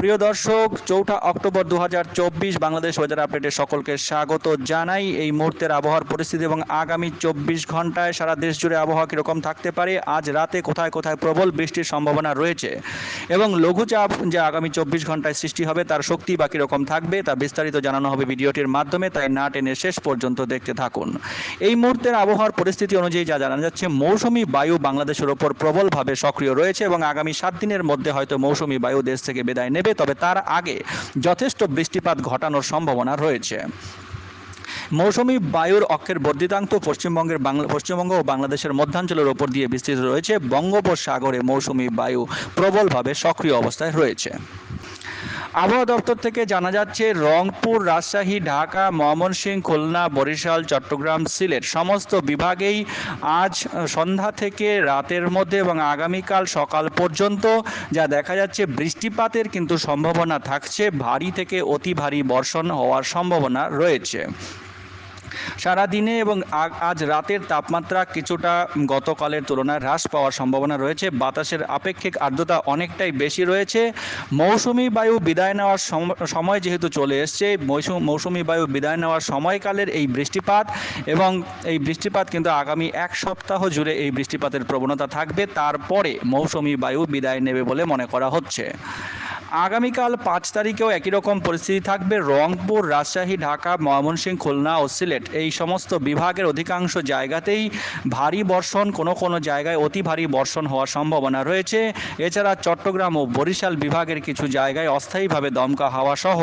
প্রিয় দর্শক, চৌঠা অক্টোবর দু হাজার চব্বিশ বাংলাদেশ ওয়েদার আপডেটে সকলকে স্বাগত জানাই। এই মুহূর্তের আবহাওয়ার পরিস্থিতি এবং আগামী চব্বিশ ঘন্টায় সারা দেশ জুড়ে আবহাওয়া কীরকম থাকতে পারে, আজ রাতে কোথায় কোথায় প্রবল বৃষ্টির সম্ভাবনা রয়েছে এবং লঘুচাপ যে আগামী চব্বিশ ঘন্টায় সৃষ্টি হবে তার শক্তি বা কীরকম থাকবে তা বিস্তারিত জানানো হবে ভিডিওটির মাধ্যমে, তাই না টেনে শেষ পর্যন্ত দেখতে থাকুন। এই মুহূর্তের আবহাওয়ার পরিস্থিতি অনুযায়ী যা জানা যাচ্ছে, মৌসুমি বায়ু বাংলাদেশের ওপর প্রবলভাবে সক্রিয় রয়েছে এবং আগামী সাত দিনের মধ্যে হয়তো মৌসুমি বায়ু দেশ থেকে বিদায় নেবে। তবে তার আগে যথেষ্ট বৃষ্টিপাত ঘটানোর সম্ভাবনা রয়েছে। মৌসুমি বায়ুর অক্ষের বর্ধিতাংশ পশ্চিমবঙ্গের বাংলা, পশ্চিমবঙ্গ ও বাংলাদেশের মধ্যাঞ্চলের ওপর দিয়ে বিস্তৃত রয়েছে। বঙ্গোপসাগরে মৌসুমি বায়ু প্রবলভাবে সক্রিয় অবস্থায় রয়েছে। আবহাওয়া দপ্তর থেকে জানা যাচ্ছে, রংপুর, রাজশাহী, ঢাকা, ময়মনসিংহ, খুলনা, বরিশাল, চট্টগ্রাম, সিলেট সমস্ত বিভাগেই আজ সন্ধ্যা থেকে রাতের মধ্যে এবং আগামীকাল সকাল পর্যন্ত যা দেখা যাচ্ছে বৃষ্টিপাতের কিন্তু সম্ভাবনা থাকছে। ভারী থেকে অতি ভারী বর্ষণ হওয়ার সম্ভাবনা রয়েছে। সারা দিনে এবং আজ রাতের তাপমাত্রা কিছুটা গতকালের তুলনায় হ্রাস পাওয়ার সম্ভাবনা রয়েছে। বাতাসের আপেক্ষিক আর্দ্রতা অনেকটাই বেশি রয়েছে। মৌসুমি বায়ু বিদায় নেওয়ার সম- সময় যেহেতু চলে এসছে মৌসুমি বায়ু বিদায় নেওয়ার সময়কালের এই বৃষ্টিপাত এবং এই বৃষ্টিপাত কিন্তু আগামী এক সপ্তাহ জুড়ে এই বৃষ্টিপাতের প্রবণতা থাকবে। তারপরে মৌসুমি বায়ু বিদায় নেবে বলে মনে করা হচ্ছে। আগামীকাল পাঁচ তারিখেও একই রকম পরিস্থিতি থাকবে। রংপুর, রাজশাহী, ঢাকা, ময়মনসিংহ, খুলনা ও সিলেট। এই সমস্ত বিভাগের অধিকাংশ জায়গাতেই ভারী বর্ষণ, কোনো কোনো জায়গায় অতি ভারী বর্ষণ হওয়ার সম্ভাবনা রয়েছে। এছাড়া চট্টগ্রাম ও বরিশাল বিভাগের কিছু জায়গায় অস্থায়ীভাবে দমকা হাওয়া সহ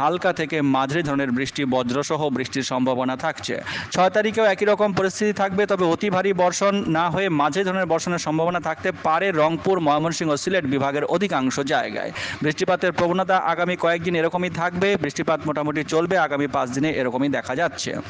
হালকা থেকে মাঝারি ধরনের বৃষ্টি, বজ্রসহ বৃষ্টির সম্ভাবনা থাকছে। ছয় তারিখেও একই রকম পরিস্থিতি থাকবে, তবে অতি ভারী বর্ষণ না হয়ে মাঝে ধরনের বর্ষণের সম্ভাবনা থাকতে পারে রংপুর, ময়মনসিংহ সিলেট বিভাগের অধিকাংশ জায়গায়। বৃষ্টিপাতের প্রবণতা আগামী কয়েকদিন এরকমই থাকবে, বৃষ্টিপাত মোটামুটি চলবে, আগামী পাঁচ দিনে এরকমই দেখা যাচ্ছে।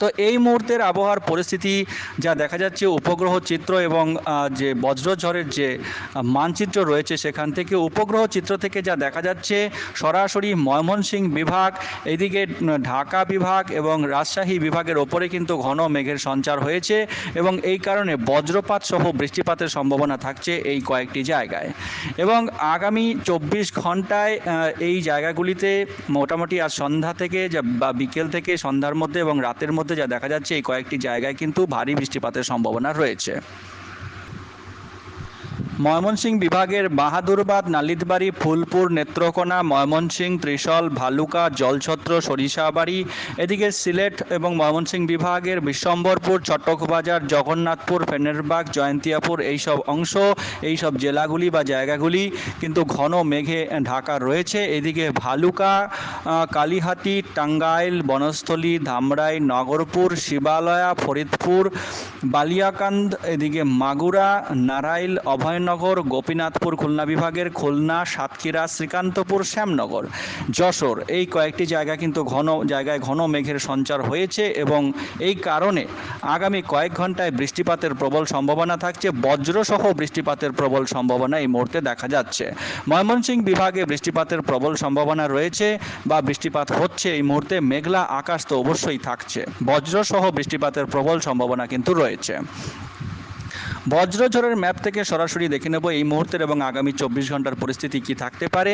তো এই মুহূর্তের আবহাওয়ার পরিস্থিতি যা দেখা যাচ্ছে, উপগ্রহ চিত্র এবং যে বজ্রঝড়ের যে মানচিত্র রয়েছে সেখান থেকে উপগ্রহ চিত্র থেকে যা দেখা যাচ্ছে, সরাসরি ময়মনসিংহ বিভাগ, এদিকে ঢাকা বিভাগ এবং রাজশাহী বিভাগের ওপরে কিন্তু ঘন মেঘের সঞ্চার হয়েছে এবং এই কারণে বজ্রপাত সহ বৃষ্টিপাতের সম্ভাবনা থাকছে এই কয়েকটি জায়গায়। এবং আগামী চব্বিশ ঘন্টায় এই জায়গাগুলিতে মোটামুটি আজ সন্ধ্যা থেকে যা- বা বিকেল থেকে সন্ধ্যার মধ্যে এবং রাতের মধ্যে যা দেখা যাচ্ছে এই কয়েকটি জায়গায় কিন্তু ভারী বৃষ্টিপাতের সম্ভাবনা রয়েছে। ময়মনসিংহ বিভাগের বাহাদুরবাদ, নালিতবাড়ি, ফুলপুর, নেত্রকোনা, ময়মনসিংহ, ত্রিশল, ভালুকা, জলছত্র, সরিষাবাড়ি, এদিকে সিলেট এবং ময়মনসিংহ বিভাগের বিশ্বম্বরপুর চট্টকবাজার জগন্নাথপুর, ফেনেরবাগ, জয়ন্তিয়াপুর এইসব অংশ, এইসব জেলাগুলি বা জায়গাগুলি কিন্তু ঘন মেঘে ঢাকা রয়েছে। এদিকে ভালুকা কালীহাতি, টাঙ্গাইল, বনস্থলী, ধামরাই, নগরপুর, শিবালয়া, ফরিদপুর, বালিয়াকান্দ, এদিকে মাগুরা, নারাইল অভয়নগর গোপীনাথপুর, খুলনা বিভাগের খুলনা, সাতক্ষীরা, শ্রীকান্তপুর, শ্যামনগর। যশোর, এই কয়েকটি জায়গা কিন্তু ঘন, জায়গায় ঘন মেঘের সঞ্চার হয়েছে এবং এই কারণে আগামী কয়েক ঘন্টায় বৃষ্টিপাতের প্রবল সম্ভাবনা থাকছে। বজ্রসহ বৃষ্টিপাতের প্রবল সম্ভাবনা এই মুহূর্তে দেখা যাচ্ছে। ময়মনসিংহ বিভাগে বৃষ্টিপাতের প্রবল সম্ভাবনা রয়েছে বা বৃষ্টিপাত হচ্ছে এই মুহূর্তে। মেঘলা আকাশ তো অবশ্যই থাকছে। বজ্রসহ বৃষ্টিপাতের প্রবল সম্ভাবনা কিন্তু রয়েছে। বজ্রঝড়ের ম্যাপ থেকে সরাসরি দেখে নেব এই মুহূর্তের এবং আগামী চব্বিশ ঘণ্টার পরিস্থিতি কি থাকতে পারে।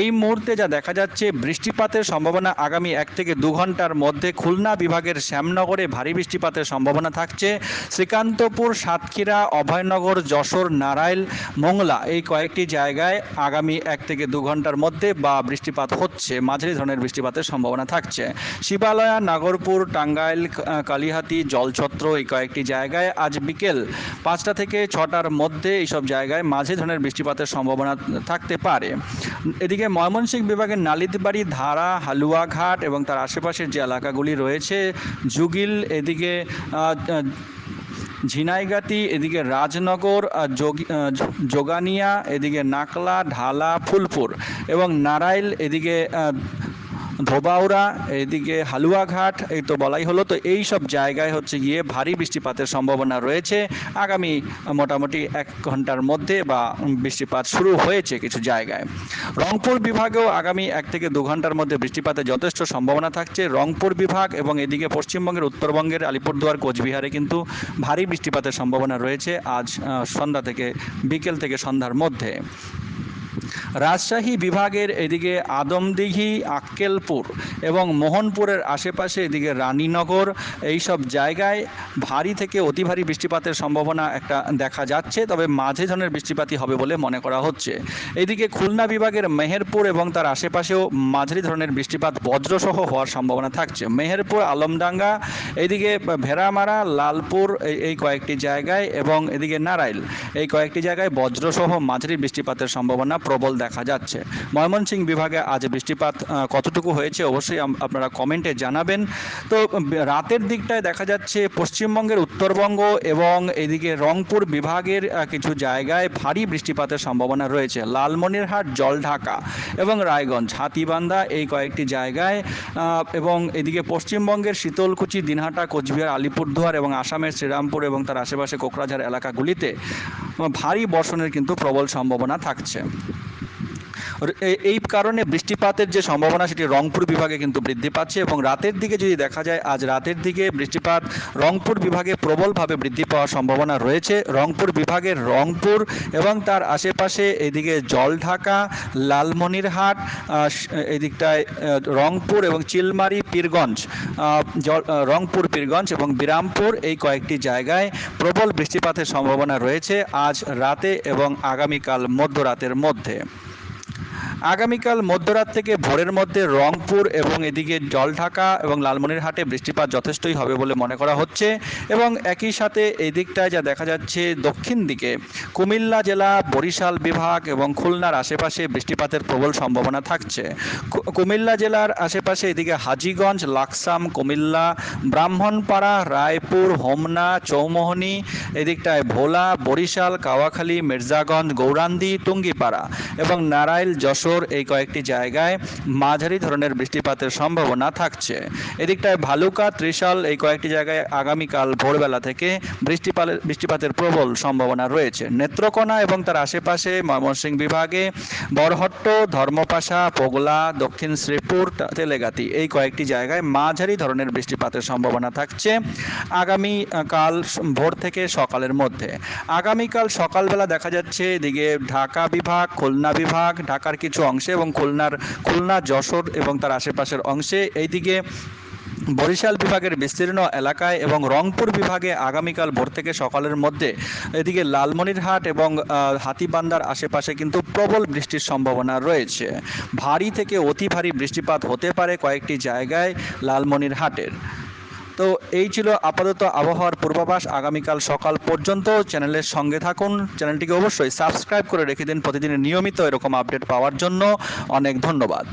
এই মুহূর্তে যা দেখা যাচ্ছে, বৃষ্টিপাতের সম্ভাবনা আগামী এক থেকে দু ঘণ্টার মধ্যে খুলনা বিভাগের শ্যামনগরে ভারী বৃষ্টিপাতের সম্ভাবনা থাকছে। শ্রীকান্তপুর, সাতক্ষীরা, অভয়নগর, যশোর নারাইল মোংলা এই কয়েকটি জায়গায় আগামী এক থেকে দু ঘণ্টার মধ্যে বা বৃষ্টিপাত হচ্ছে, মাঝারি ধরনের বৃষ্টিপাতের সম্ভাবনা থাকছে। শিবালয়া, নাগরপুর, টাঙ্গাইল কালীহাতি, জলছত্র এই কয়েকটি জায়গায় আজ বিকেল পাঁচটা থেকে ছটার মধ্যে এইসব জায়গায় মাঝে ধরনের বৃষ্টিপাতের সম্ভাবনা থাকতে পারে। এদিকে ময়মনসিংহ বিভাগের নালিতবাড়ি, ধারা, হালুয়াঘাট এবং তার আশেপাশের যে এলাকাগুলি রয়েছে, জুগিল, এদিকে ঝিনাইগাতি, এদিকে রাজনগর যোগী- যোগানিয়া, এদিকে নাকলা, ঢালা, ফুলপুর এবং নারাইল এদিকে ধোবাউড়া, এদিকে হালুয়াঘাট, এই তো বলাই হলো। তো এই সব জায়গায় হচ্ছে গিয়ে ভারী বৃষ্টিপাতের সম্ভাবনা রয়েছে। আগামী মোটামুটি এক ঘণ্টার মধ্যে বা বৃষ্টিপাত শুরু হয়েছে কিছু জায়গায়। রংপুর বিভাগেও আগামী এক থেকে দু ঘণ্টার মধ্যে বৃষ্টিপাতের যথেষ্ট সম্ভাবনা থাকছে। রংপুর বিভাগ এবং এদিকে পশ্চিমবঙ্গের, উত্তরবঙ্গের, আলিপুরদুয়ার, কোচবিহারে কিন্তু ভারী বৃষ্টিপাতের সম্ভাবনা রয়েছে আজ সন্ধ্যা থেকে, বিকেল থেকে সন্ধ্যার মধ্যে। রাজশাহী বিভাগের এদিকে আদমদিঘি, আক্কেলপুর এবং মোহনপুরের আশেপাশে এদিকে রানীনগর, এইসব জায়গায় ভারী থেকে অতি ভারী বৃষ্টিপাতের সম্ভাবনা একটা দেখা যাচ্ছে, তবে মাঝে ধরনের বৃষ্টিপাতই হবে বলে মনে করা হচ্ছে। এদিকে খুলনা বিভাগের মেহেরপুর এবং তার আশেপাশেও মাঝারি ধরনের বৃষ্টিপাত বজ্রসহ হওয়ার সম্ভাবনা থাকছে। মেহেরপুর, আলমডাঙ্গা, এদিকে ভেড়ামারা, লালপুর এই- কয়েকটি জায়গায় এবং এদিকে নারাইল এই কয়েকটি জায়গায় বজ্রসহ মাঝারি বৃষ্টিপাতের সম্ভাবনা প্রবল দেখা যাচ্ছে। ময়মনসিংহ বিভাগে আজ বৃষ্টিপাত কতটুকু হয়েছে অবশ্যই আপনারা কমেন্টে জানাবেন। তো রাতের দিকটায় দেখা যাচ্ছে পশ্চিমবঙ্গের উত্তরবঙ্গ এবং এদিকে রংপুর বিভাগের কিছু জায়গায় ভারী বৃষ্টিপাতের সম্ভাবনা রয়েছে। লালমনিরহাট, জলঢাকা এবং রায়গঞ্জ, হাতিবান্ধা এই কয়েকটি জায়গায় এবং এদিকে পশ্চিমবঙ্গের শীতলকুচি, দিনহাটা, কোচবিহার, আলিপুরদুয়ার এবং আসামের শ্রীরামপুর এবং তার আশেপাশে কোকরাঝাড় এলাকাগুলিতে ভারী বর্ষণের কিন্তু প্রবল সম্ভাবনা থাকছে। এই কারণে বৃষ্টিপাতের যে সম্ভাবনা, সেটি রংপুর বিভাগে কিন্তু বৃদ্ধি পাচ্ছে এবং রাতের দিকে যদি দেখা যায়, আজ রাতের দিকে বৃষ্টিপাত রংপুর বিভাগে প্রবলভাবে বৃদ্ধি পাওয়ার সম্ভাবনা রয়েছে। রংপুর বিভাগের রংপুর এবং তার আশেপাশে এদিকে জলঢাকা, লালমনিরহাট এই দিকটায় রংপুর এবং চিলমারি, পীরগঞ্জ রংপুর, পীরগঞ্জ এবং বিরামপুর এই কয়েকটি জায়গায় প্রবল বৃষ্টিপাতের সম্ভাবনা রয়েছে আজ রাতে এবং আগামীকাল মধ্যরাতের মধ্যে। আগামীকাল মধ্যরাত থেকে ভোরের মধ্যে রংপুর এবং এদিকে জলঢাকা এবং লালমনিরহাটে বৃষ্টিপাত যথেষ্টই হবে বলে মনে করা হচ্ছে এবং একই সাথে এই দিকটায় যা দেখা যাচ্ছে দক্ষিণ দিকে, কুমিল্লা জেলা, বরিশাল বিভাগ এবং খুলনার আশেপাশে বৃষ্টিপাতের প্রবল সম্ভাবনা থাকছে। কুমিল্লা জেলার আশেপাশে এদিকে হাজিগঞ্জ, লাকসাম, কুমিল্লা, ব্রাহ্মণপাড়া, রায়পুর, হোমনা, চৌমোহনী, এদিকটায় ভোলা, বরিশাল, কাওয়াখালী, মির্জাগঞ্জ, গৌরান্দি, টুঙ্গিপাড়া এবং নারাইল যশোর এই কয়েকটি জায়গায় মাঝারি ধরনের বৃষ্টিপাতের সম্ভাবনা থাকছে। এদিকটায় ভালুকা, ত্রিশাল এই কয়েকটি জায়গায় আগামীকাল ভোরবেলা থেকে বৃষ্টিপাতের বৃষ্টিপাতের প্রবল সম্ভাবনা রয়েছে। নেত্রকোনা এবং তার আশেপাশে ময়মনসিংহ বিভাগে বরহট্ট, ধর্মপাশা, পোগলা, দক্ষিণ শ্রীপুর, তেলেগাতি এই কয়েকটি জায়গায় মাঝারি ধরনের বৃষ্টিপাতের সম্ভাবনা থাকছে আগামী কাল ভোর থেকে সকালের মধ্যে। আগামীকাল সকালবেলা দেখা যাচ্ছে এদিকে ঢাকা বিভাগ, খুলনা বিভাগ, ঢাকার কিছু অংশে এবং খুলনার খুলনা, যশোর এবং তার আশেপাশের অংশে। এইদিকে বরিশাল বিভাগের বিস্তীর্ণ এলাকায় এবং রংপুর বিভাগে আগামীকাল ভোর থেকে সকালের মধ্যে এদিকে লালমনিরহাট এবং হাতিবান্দার আশেপাশে কিন্তু প্রবল বৃষ্টির সম্ভাবনা রয়েছে। ভারী থেকে অতি ভারী বৃষ্টিপাত হতে পারে কয়েকটি জায়গায় লালমনিরহাটের। তো এই ছিল আপাতত আবহাওয়ার পূর্বাভাস। আগামীকাল সকাল পর্যন্ত চ্যানেলের সঙ্গে থাকুন। চ্যানেলটিকে অবশ্যই সাবস্ক্রাইব করে রেখে দিন প্রতিদিনের নিয়মিত এরকম আপডেট পাওয়ার জন্য। অনেক ধন্যবাদ।